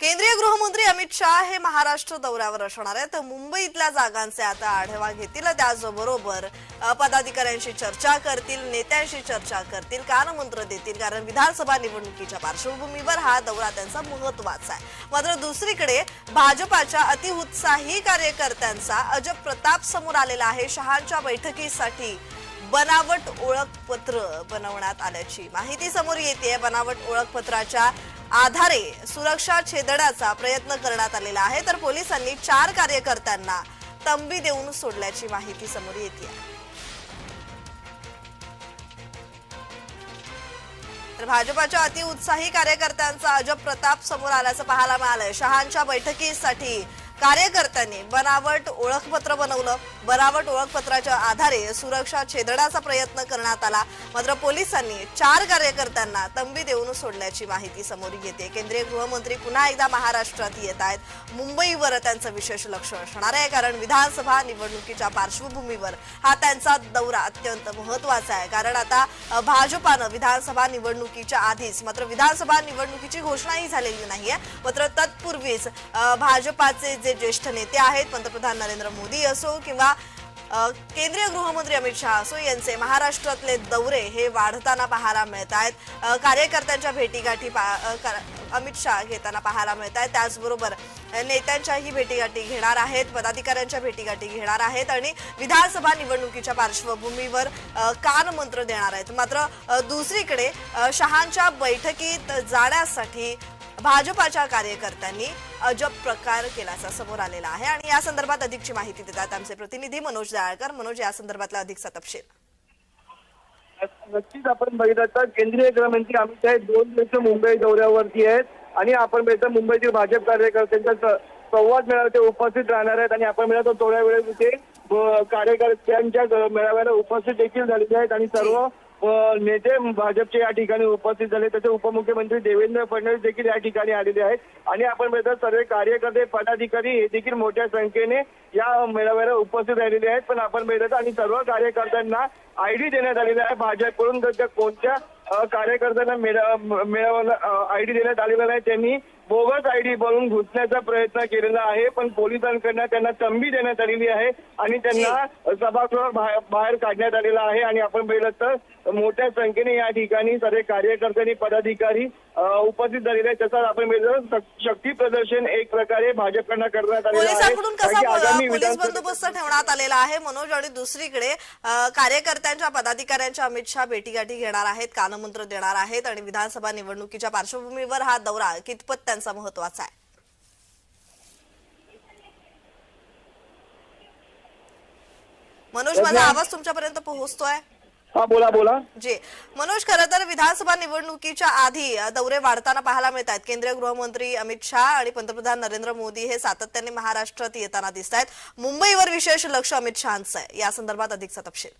केंद्रीय गृहमंत्री अमित शहा हे महाराष्ट्र दौऱ्यावर असणार आहेत. मुंबईतल्या जागांचे आता आढावा घेतील. त्याचबरोबर पदाधिकाऱ्यांशी चर्चा करतील नेत्यांशी चर्चा करतील कानमंत्र देतील. कारण विधानसभा निवडणुकीच्या पार्श्वभूमीवर हा दौरा त्यांचा महत्त्वाचा आहे. मात्र दुसरीकडे भाजपाच्या अतिउत्साही कार्यकर्त्यांचा अजब प्रताप समोर आलेला आहे. शहांच्या बैठकीसाठी बनावट ओळखपत्र बनवण्यात आल्याची माहिती समोर येते बनावट ओळखपत्राच्या आधारे सुरक्षा छेदण्याचा प्रयत्न करण्यात आलेला आहे. तर पोलिसांनी चार कार्यकर्त्यांना तंबी देऊन सोडल्याची माहिती समोर येते तर भाजपाच्या अतिउत्साही कार्यकर्त्यांचा अजब प्रताप समोर आल्याचं पाहायला मिळालंय. शहांच्या बैठकीसाठी कार्यकर्त्यांनी बनावट ओळखपत्र बनवलं. बनावट ओळखपत्राच्या आधारे सुरक्षा छेदण्याचा प्रयत्न करण्यात आला. मात्र पोलिसांनी चार कार्यकर्त्यांना तंबी देऊन सोडल्याची माहिती समोर येते. केंद्रीय गृहमंत्री पुन्हा एकदा महाराष्ट्रात येत आहेत. मुंबईवर त्यांचं विशेष लक्ष असणार आहे कारण विधानसभा निवडणुकीच्या पार्श्वभूमीवर हा त्यांचा दौरा अत्यंत महत्त्वाचा आहे. कारण आता भाजपानं विधानसभा निवडणुकीच्या आधीच मात्र विधानसभा निवडणुकीची घोषणाही झालेली नाहीये. मात्र तत्पूर्वीच भाजपाचे भाजपाचे जे ज्येष्ठ नेते आहेत पंतप्रधान नरेंद्र मोदी असो किंवा केंद्रीय गृहमंत्री अमित शहा असो यांचे महाराष्ट्रातले दौरे हे वाढताना पाहायला मिळत आहेत. कार्यकर्त्यांच्या भेटीगाठी अमित शहा घेताना पाहायला मिळत आहेत. त्याचबरोबर नेत्यांच्याही भेटीगाठी घेणार आहेत पदाधिकाऱ्यांच्या भेटीगाठी घेणार आहेत आणि विधानसभा निवडणुकीच्या पार्श्वभूमीवर कानमंत्र देणार आहेत. मात्र दुसरीकडे शहांच्या बैठकीत जाण्यासाठी भाजपाच्या कार्यकर्त्यांनी अजब प्रकार केल्याचा समोर आलेला आहे आणि या संदर्भात अधिकची माहिती देतात आमचे प्रतिनिधी मनोज जाळकर. मनोज या संदर्भातला अधिकचा तपशील. नक्कीच आपण बघितलं तर केंद्रीय गृहमंत्री अमित शाह दोन दिवस मुंबई दौऱ्यावरती आहेत आणि आपण बघितलं मुंबईतील भाजप कार्यकर्त्यांचा संवाद मेळाव्यात ते उपस्थित राहणार आहेत आणि आपण मिळतो थोड्या वेळेत ते कार्यकर्त्यांच्या मेळाव्याला उपस्थित देखील झालेले आहेत आणि सर्व नेते भाजपचे या ठिकाणी उपस्थित झाले. तसे उपमुख्यमंत्री देवेंद्र फडणवीस देखील या ठिकाणी आलेले आहेत. आणि आपण बघितलं सर्व कार्यकर्ते पदाधिकारी हे देखील मोठ्या संख्येने या मेळाव्याला उपस्थित राहिलेले आहेत. पण आपण बघितलं आणि सर्व कार्यकर्त्यांना आयडी देण्यात आलेला आहे. भाजपकडून तर त्या कोणत्या कार्यकर्त्यांना मेळा- मेळाव्याला आयडी देण्यात आलेला नाही त्यांनी बोगस आयडी बनवून घुसण्याचा प्रयत्न केलेला आहे पण पोलिसांकडनं त्यांना तंबी देण्यात आलेली आहे आणि त्यांना सभागृह बाहेर काढण्यात आलेला आहे आणि आपण पाहिलं तर मोठ्या संख्येने या ठिकाणी सर्व कार्यकर्त्यांनी पदाधिकारी उपस्थित झालेले आहेत. तसंच आपण पाहिलं तर शक्ती प्रदर्शन एक प्रकारे भाजपकडनं करण्यात आलेलं पोलीस बंदोबस्त ठेवण्यात आलेला आहे. मनोज आणि दुसरीकडे कार्यकर्त्यांच्या पदाधिकाऱ्यांच्या अमित शहा भेटीगाठी घेणार आहेत कानमंत्र देणार आहेत आणि विधानसभा निवडणुकीच्या पार्श्वभूमीवर हा दौरा कितपत त्यांचा महत्त्वाचा आहे. मनोज माझा आवाज तुमच्यापर्यंत पोहोचतोय? हा बोला बोला. जी. मनोज खरं तर विधानसभा निवडणुकीच्या आधी दौरे वाढताना पाहायला मिळत आहेत केंद्रीय गृहमंत्री अमित शहा आणि पंतप्रधान नरेंद्र मोदी हे सातत्याने महाराष्ट्रात येताना दिसत आहेत मुंबईवर विशेष लक्ष अमित शहांचं आहे. या संदर्भात अधिकचा तपशील.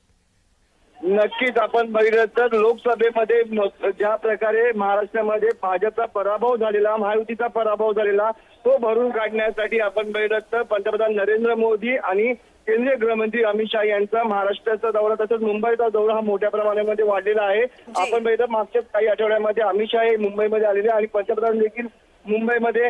नक्कीच आपण बघितलं तर लोकसभेमध्ये ज्या प्रकारे महाराष्ट्रामध्ये भाजपचा पराभव झालेला महायुतीचा पराभव झालेला तो भरून काढण्यासाठी आपण बघितलं तर पंतप्रधान नरेंद्र मोदी आणि केंद्रीय गृहमंत्री अमित शहा यांचा महाराष्ट्राचा दौरा तसंच मुंबईचा दौरा हा मोठ्या प्रमाणामध्ये वाढलेला आहे. आपण बघितलं मागच्या काही आठवड्यामध्ये अमित शहा हे मुंबईमध्ये आलेले आणि पंतप्रधान देखील मुंबईमध्ये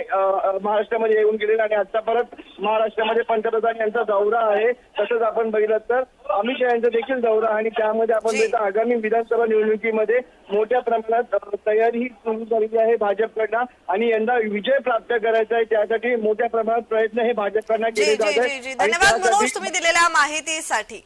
महाराष्ट्रामध्ये येऊन गेलेले आणि आता परत महाराष्ट्रामध्ये पंतप्रधान यांचा दौरा आहे. तसंच आपण बघितलं तर अमित शहा यांचा देखील दौरा आणि त्यामध्ये आपण आगामी विधानसभा निवडणुकीमध्ये मोठ्या प्रमाणात तयारी ही सुरू झालेली आहे भाजपकडनं आणि यंदा विजय प्राप्त करायचा आहे त्यासाठी मोठ्या प्रमाणात प्रयत्न हे भाजपकडनं केले जात आहेत. धन्यवाद मनोज तुम्ही दिलेल्या माहितीसाठी.